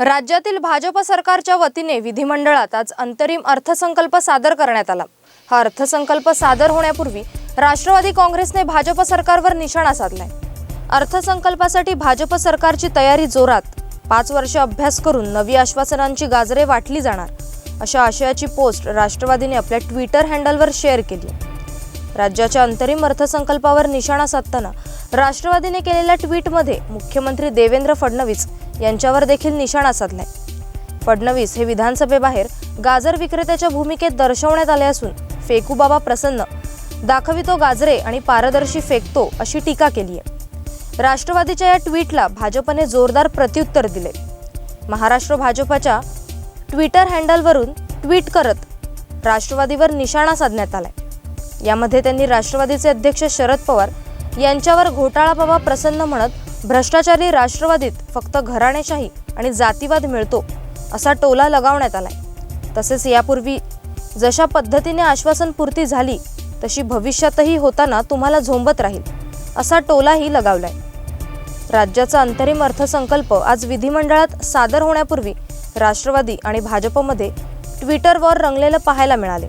राज्यातील भाजप सरकारच्या वतीने विधिमंडळात आज अंतरिम अर्थसंकल्प सादर करण्यात आला. हा अर्थसंकल्प सादर होण्यापूर्वी राष्ट्रवादी काँग्रेसने भाजप सरकारवर निशाणा साधलाय. अर्थसंकल्पासाठी भाजप सरकारची तयारी जोरात. पाच वर्ष अभ्यास करून नवी आश्वासनांची गाजरे वाटली जाणार. अशा आशयाची पोस्ट राष्ट्रवादीने आपल्या ट्विटर हँडलवर शेअर केली. राज्याच्या अंतरिम अर्थसंकल्पावर निशाणा साधताना राष्ट्रवादीने केलेल्या ट्विटमध्ये मुख्यमंत्री देवेंद्र फडणवीस यांच्यावर देखील निशाणा साधलाय. फडणवीस हे विधानसभेबाहेर गाजर विक्रेत्याच्या भूमिकेत दर्शवण्यात आले असून फेकूबाबा प्रसन्न दाखवितो गाजरे आणि पारदर्शी फेकतो अशी टीका केली आहे राष्ट्रवादीच्या या ट्विटला भाजपने जोरदार प्रत्युत्तर दिले महाराष्ट्र भाजपाच्या ट्विटर हँडलवरून ट्विट करत राष्ट्रवादीवर निशाणा साधण्यात आलाय. यामध्ये त्यांनी राष्ट्रवादीचे अध्यक्ष शरद पवार यांच्यावर घोटाळा बाबा प्रसन्न म्हणत भ्रष्टाचारी राष्ट्रवादीत फक्त घराणेशाही आणि जातीवाद मिळतो असा टोला लगावण्यात आलाय. तसेच यापूर्वी जशा पद्धतीने आश्वासन पूर्ती झाली तशी भविष्यातही होताना तुम्हाला झोंबत राहील असा टोलाही लगावलाय. राज्याचा अंतरिम अर्थसंकल्प आज विधिमंडळात सादर होण्यापूर्वी राष्ट्रवादी आणि भाजपमध्ये ट्विटरवर रंगलेलं पाहायला मिळाले.